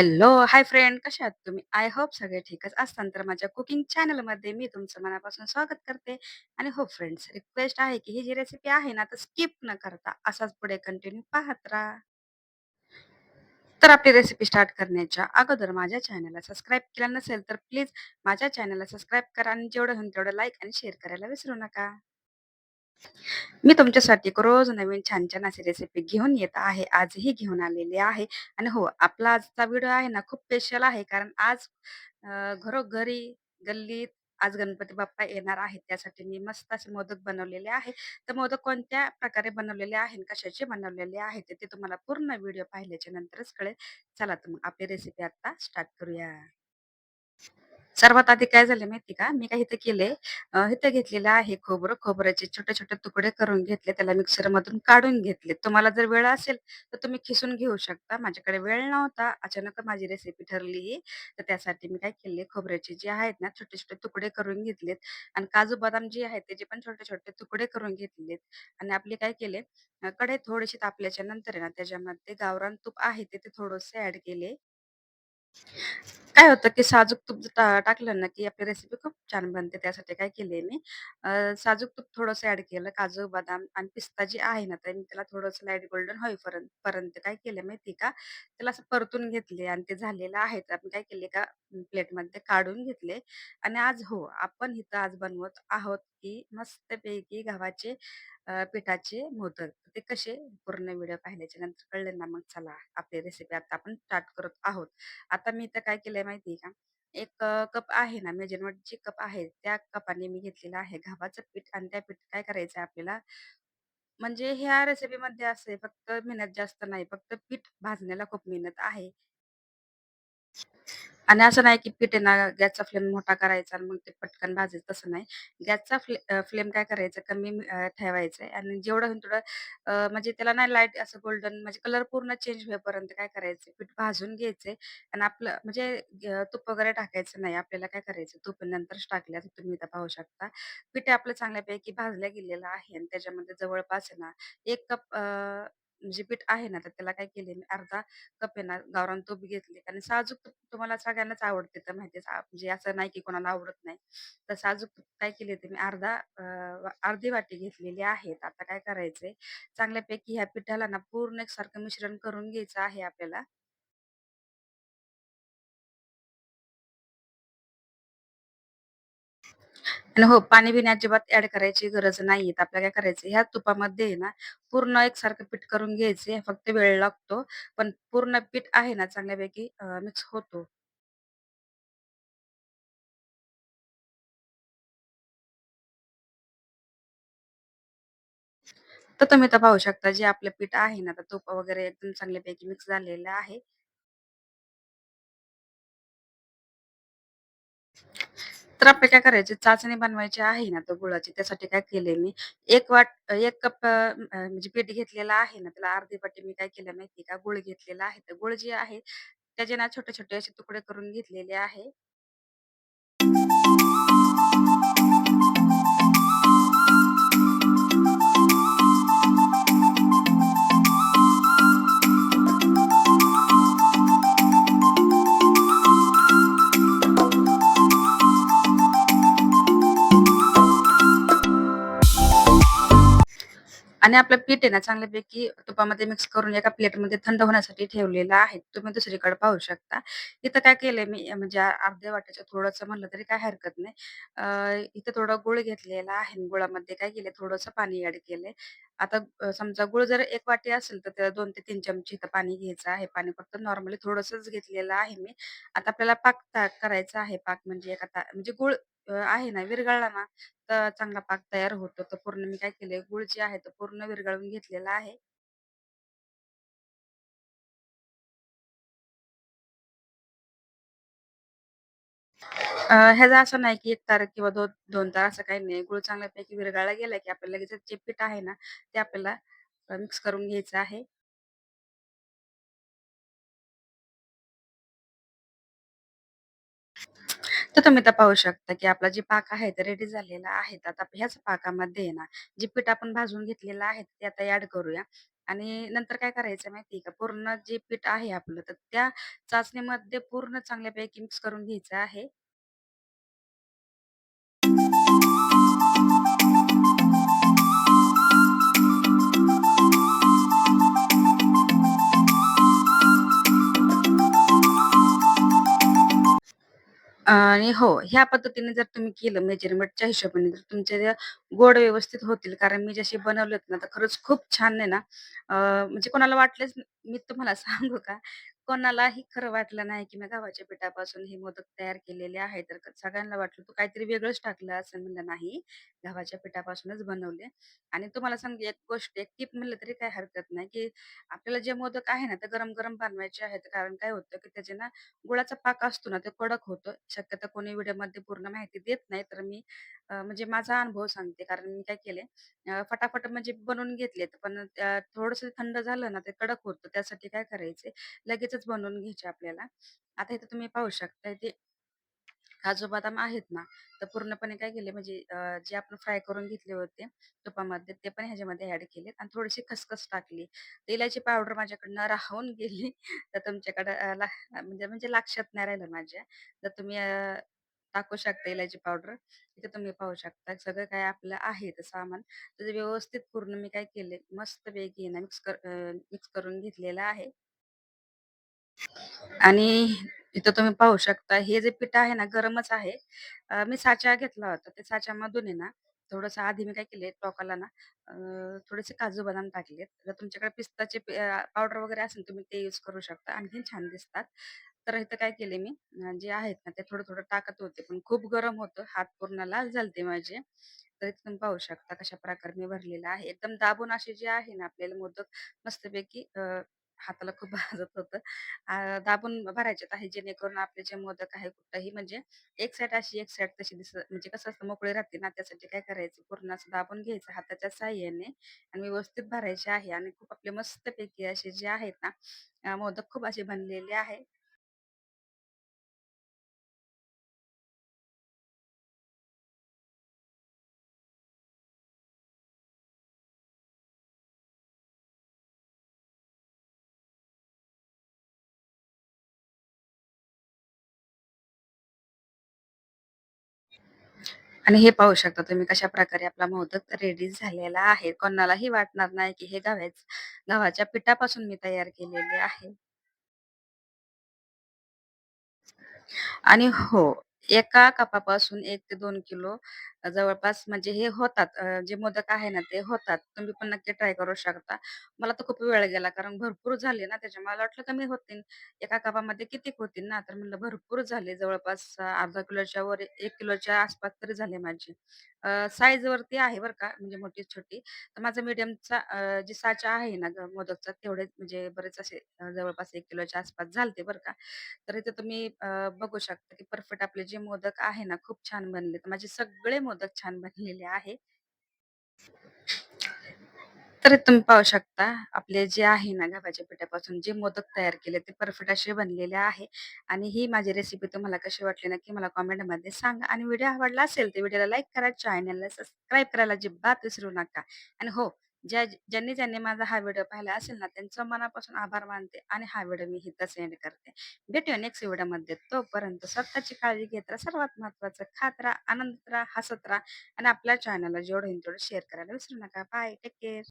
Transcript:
Hello, hi friend कशा आहात तुम्ही? आय होप सगळे ठीकच असतान तर माझ्या कुकिंग चॅनलमध्ये मी तुमचं मनापासून स्वागत करते आणि हो फ्रेंड्स, रिक्वेस्ट आहे की ही जी रेसिपी आहे ना, तर स्किप न करता असाच पुढे कंटिन्यू पाहत राहा. तर आपली रेसिपी स्टार्ट करण्याच्या अगोदर माझ्या चॅनलला सबस्क्राईब केलं नसेल, तर प्लीज माझ्या चॅनलला सबस्क्राईब करा आणि जेवढं होईल तेवढं लाईक आणि शेअर करायला विसरू नका. मी तुमच्यासाठी रोज नवीन छान-छान अशी रेसिपी घेऊन येत आहे. आजही घेऊन आलेली आहे आणि हो, आपला आजचा व्हिडिओ आहे ना, खूप स्पेशल आहे. कारण आज अ, घरोघरी, गल्लीत आज गणपती बाप्पा येणार आहेत. त्यासाठी मी मस्त असे मोदक बनवलेले आहे. तर मोदक कोणत्या प्रकारे बनवलेले आहे आणि कशाचे बनवलेले आहेत, ते तुम्हाला पूर्ण व्हिडिओ पाहिल्याच्या नंतरच कळेल. चला तर मग आपली रेसिपी आता स्टार्ट करूया. सर्वात आधी काय झालं माहिती का? मी काय इथे केले इथं घेतलेलं आहे खोबरं. खोबऱ्याचे छोटे-छोटे तुकडे करून घेतले. त्याला मिक्सर मधून काढून घेतले. तुम्हाला जर वेळ असेल, तर तुम्ही खिसून घेऊ शकता. माझ्याकडे वेळ नव्हता. अचानक माझी रेसिपी ठरली तर त्यासाठी मी काय केले, खोबऱ्याचे जे आहेत ना, छोटे-छोटे तुकडे करून घेतलेत आणि काजू बदाम जे आहेत, त्याचे पण छोटे-छोटे तुकडे करून घेतलेत आणि आपले काय केले, कडे कढई थोडीशी तापल्याच्या नंतर आहे ना, त्याच्यामध्ये गावरान तूप आहे, ते थोडंसं ऍड केले काय होतं, की साजूक तूप टा टाकलं ना, की आपली रेसिपी खूप छान बनते. त्यासाठी काय केलंय मी अ, साजूक तूप थोडंसं ॲड केलं. काजू, बदाम आणि पिस्ता जे आहे ना, तर मी त्याला थोडंसं लाइट गोल्डन होईपर्यंत पर्यंत काय केलं माहिती का, त्याला असं परतून घेतले आणि ते झालेलं आहे. तर आपण काय केले का प्लेटमध्ये काढून घेतले आणि आज हो, आपण इथं आज बनवत आहोत, की मस्तपैकी गव्हाचे अ, पिठाचे मोदक. ते कसे पूर्ण व्हिडिओ पाहिल्याच्या नंतर कळले ना, मग चला आपली रेसिपी आता आपण स्टार्ट करत आहोत. आता मी इथं काय केलंय माहितीये का? एक अ, कप आहे ना, मेजरमेंटची कप आहे, त्या कपाने मी घेतलेला आहे गव्हाचं पीठ आणि त्या पीठ काय करायचं आपल्याला म्हणजे ह्या रेसिपीमध्ये असं आहे, फक्त मेहनत जास्त नाही, फक्त पीठ भाजण्याला खूप मेहनत आहे. आणि असं नाही की पीठ आहे ना, गॅसचा फ्लेम मोठा करायचा आणि मग ते पटकन भाजायचं तसं नाही. गॅसचा फ्ले फ्लेम काय करायचं कमी ठेवायचं ठेवायचा आहे आणि जेवढं होईल तेवढं अ, म्हणजे त्याला नाही लाइट असं गोल्डन म्हणजे कलर पूर्ण चेंज होईपर्यंत काय करायचं पीठ भाजून घ्यायचंय आणि आपलं म्हणजे अ, तूप वगैरे टाकायचं नाही. आपल्याला काय करायचं तूप नंतरच टाकल्या तुम्ही इथं पाहू शकता. पीठ आपलं चांगल्यापैकी भाजलं गेलेलं आहे आणि त्याच्यामध्ये जवळपास आहे ना, एक कप जे पीठ आहे ना, तर त्याला काय केले मी अर्धा कप आहे ना, गावरान तूप घेतले आणि साजूक तूप तुम्हाला सगळ्यांनाच आवडते तर माहितीच आ म्हणजे असं नाही की कोणाला आवडत नाही. तर साजूक तूप काय केले ते मी अर्धा वा- अर्धी वाटी घेतलेली आहे. आता काय करायचंय, चांगल्यापैकी ह्या पिठाला ना पूर्ण एकसारखं मिश्रण करून घ्यायचं आहे आपल्याला. आणि हो, पाणी-बिणी अजिबात ऍड करायची गरज नाहीये. तर आपल्याला काय करायचं ह्या तुपामध्ये आहे ना, पूर्ण एकसारखं पीठ करून घ्यायचे. फक्त वेळ लागतो. पण पूर्ण पीठ आहे ना चांगल्यापैकी मिक्स होतो. तर तुम्ही तर पाहू शकता जे आपलं पीठ आहे ना, तर तूप वगैरे एकदम चांगल्यापैकी मिक्स झालेलं आहे. तर आपल्याला काय करायची चाचणी बनवायची आहे ना, तो गुळाची त्यासाठी काय केलंय मी एक वाट एक कप अ, म्हणजे पीठ घेतलेला आहे ना, त्याला अर्धी वाटी मी काय केलं माहिती का, गुळ घेतलेला आहे. तर गुळ जे आहे त्याचे ना छोटे-छोटे असे तुकडे करून घेतलेले आहे. आणि आपलं पीठ आहे ना चांगल्यापैकी तुपामध्ये मिक्स करून एका प्लेटमध्ये थंड होण्यासाठी ठेवलेलं आहे. तुम्ही दुसरीकडे पाहू शकता. इथं काय केलंय मी म्हणजे अर्ध्या वाट्याचं थोडंसं म्हणलं तरी काही हरकत नाही. अ, इथं थोडं गुळ घेतलेला आहे गुळामध्ये काय केलंय थोडंसं पाणी ऍड केलंय. आता समजा गुळ जर एक वाटी असेल तर त्याला दोन ते तीन चमचे इथं पाणी घ्यायचं आहे. पाणी फक्त नॉर्मली थोडंसंच घेतलेलं आहे मी. आता आपल्याला पाक ता करायचा आहे. पाक म्हणजे एका ता म्हणजे गूळ अ, आहे ना विरघळला ना तर चांगला पाक तयार होतो. तर पूर्ण मी काय केलंय, गूळ जे आहे, तो पूर्ण विरघळून घेतलेला आहे. अ, असं नाही की 1 तार किंवा दो 2 तार असं काही नाही. गूळ चांगल्यापैकी विरघळला गेला की आपल्याला लगेचच जे पीठ आहे ना, ते आपल्याला मिक्स करून घ्यायचं आहे. तर तुम्ही तर पाहू शकता, की आपला जे पाक आहे ते रेडी झालेला आहे. तर आता ह्याच पाकामध्ये ना, जे पीठ आपण भाजून घेतलेलं आहे ते आता ऍड करूया आणि नंतर काय करायचं माहिती का, पूर्ण जे पीठ आहे आपलं, तर त्या चाचणीमध्ये पूर्ण चांगल्यापैकी मिक्स करून घ्यायचं आहे. आणि हो, ह्या पद्धतीने जर तुम्ही केलं मेजरमेंटच्या हिशोबाने जर तुमचे जे गोड व्यवस्थित होतील. कारण मी जसे बनवलेत ना, तर खरंच खूप छान आहे ना, म्हणजे कोणाला वाटलेच मी तुम्हाला सांगू का? कोणालाही खरं वाटलं नाही, की मी गव्हाच्या पिठापासून हे मोदक तयार केलेले आहे तर सगळ्यांना वाटलं, "तू काहीतरी वेगळंच टाकलं असं म्हणलं, "नाही, गव्हाच्या पिठापासूनच बनवले." आणि तुम्हाला सांगते एक गोष्ट, एक टिप म्हणलं तरी काही हरकत नाही, की आपल्याला जे मोदक आहे ना, ते गरम-गरम बनवायचे आहेत. कारण काय होतं, की त्याचे ना गुळाचा पाक असतो ना, ते कडक होतं. शक्यतो कोणी व्हिडिओमध्ये पूर्ण माहिती देत नाही. तर मी अ, म्हणजे माझा अनुभव सांगते. कारण मी काय केले अ, फटाफट म्हणजे बनवून घेतलेत. पण त्या थोडंसं थंड झालं ना, ते कडक होतं. त्यासाठी काय करायचे, लगेचच बनवून घ्यायचे आपल्याला. आता इथे तुम्ही पाहू शकता ते काजू बदाम आहेत ना, तर पूर्णपणे काय केले म्हणजे अ, जे आपण फ्राय करून घेतले होते तुपामध्ये, ते पण ह्याच्यामध्ये ॲड केलेत आणि थोडीशी खसखस टाकली. तर इलायची पावडर माझ्याकडनं राहून गेली. तर तुमच्याकडं अ, ला म्हणजे म्हणजे लक्षात नाही राहिलं माझ्या. तर तुम्ही अ, टाकू शकता इलायची पावडर. इथे तुम्ही पाहू शकता सगळं काय आपलं आहे ते सामान. तर व्यवस्थित पूर्ण मी काय केले, मस्त पैकी ना मिक्स कर मिक्स करून घेतलेलं आहे. आणि इथं तुम्ही पाहू शकता हे जे पीठ आहे ना गरमच आहे. मी साचा घेतला होता. त्या साच्यामधून आहे ना, थोडस आधी मी काय केले टोकाला ना थोडेसे काजू बदाम टाकलेत. जर तुमच्याकडे पिस्ताचे पावडर वगैरे असेल तुम्ही ते यूज करू शकता. आणखीन छान दिसतात. तर इथं काय केले मी जे आहेत ना ते थोडं-थोडं टाकत होते. पण खूप गरम होतं. हात पूर्ण लाल झालते माझे. तर इथे तुम्ही पाहू शकता कशा प्रकारे मी भरलेलं आहे. एकदम दाबून असे जे आहे ना आपल्याला मोदक मस्तपैकी हाताला खूप भाजत होतं. दाबून भरायचे आहे जेणेकरून आपले जे मोदक आहे कुठंही म्हणजे एक साईड अशी, एक साइड तशी दिसत म्हणजे कसं असतं मोकळी राहते ना, त्यासाठी काय करायचं पूर्ण असं दाबून घ्यायचं हाताच्या साह्याने आणि व्यवस्थित भरायचे आहे आणि खूप आपले मस्तपैकी असे जे आहेत ना, मोदक खूप असे बनलेले आहे. आणि हे पाहू शकता तुम्ही कशा प्रकारे आपला मोदक रेडी झालेला आहे. कोणालाही वाटणार नाही, की हे गव्याच गव्हाच्या पिठापासून मी तयार केलेले आहे. आणि हो, एका कपापासून 1 ते 2 किलो अ, जवळपास म्हणजे हे होतात. अ, जे मोदक आहे ना, ते होतात. तुम्ही पण नक्की ट्राय करू शकता. मला तर खूप वेळ गेला कारण भरपूर झाले ना त्याच्यामुळे मला वाटलं कमी होतील. एका कपामध्ये किती होतील ना, तर म्हणलं भरपूर झाले. जवळपास अर्धा किलोच्या वर 1 किलोच्या आसपास तरी झाले माझे. साईज वरती आहे बरं का, म्हणजे मोठी-छोटी. तर माझा मीडियमचा जी जे साचा आहे ना, ग मोदकचा तेवढेच म्हणजे बरेच असे अ, जवळपास एक किलोच्या आसपास झालते बरं का. तर इथे तुम्ही अ, बघू शकता, की परफेक्ट आपले जे मोदक आहे ना, खूप छान बनलेत. माझे सगळे मोदक छान बनलेले आहे. तर तुम्ही पाहू शकता, आपले जे आहे ना गव्हाच्या पिठापासून जे मोदक तयार केले ते परफेक्ट असे बनलेले आहे. आणि ही माझी रेसिपी तुम्हाला कशी वाटली नक्की मला कॉमेंटमध्ये सांगा. आणि व्हिडिओ आवडला असेल तर व्हिडिओला लाईक करा, चॅनलला सबस्क्राईब करायला अजिबात विसरू नका. आणि हो, ज्या ज्यांनी ज्यांनी माझा हा व्हिडिओ पाहिला असेल ना, त्यांचं मनापासून आभार मानते आणि हा व्हिडिओ मी हिता सेंड करते. भेटूया नेक्स्ट व्हिडिओमध्ये. तोपर्यंत स्वतःची काळजी घेत राहा. सर्वात महत्त्वाचं खात राहा, आनंद राहा, हसत राहा आणि आपल्या चॅनलला जेवढं होईल तेवढं शेअर करायला विसरू नका. Bye, take care.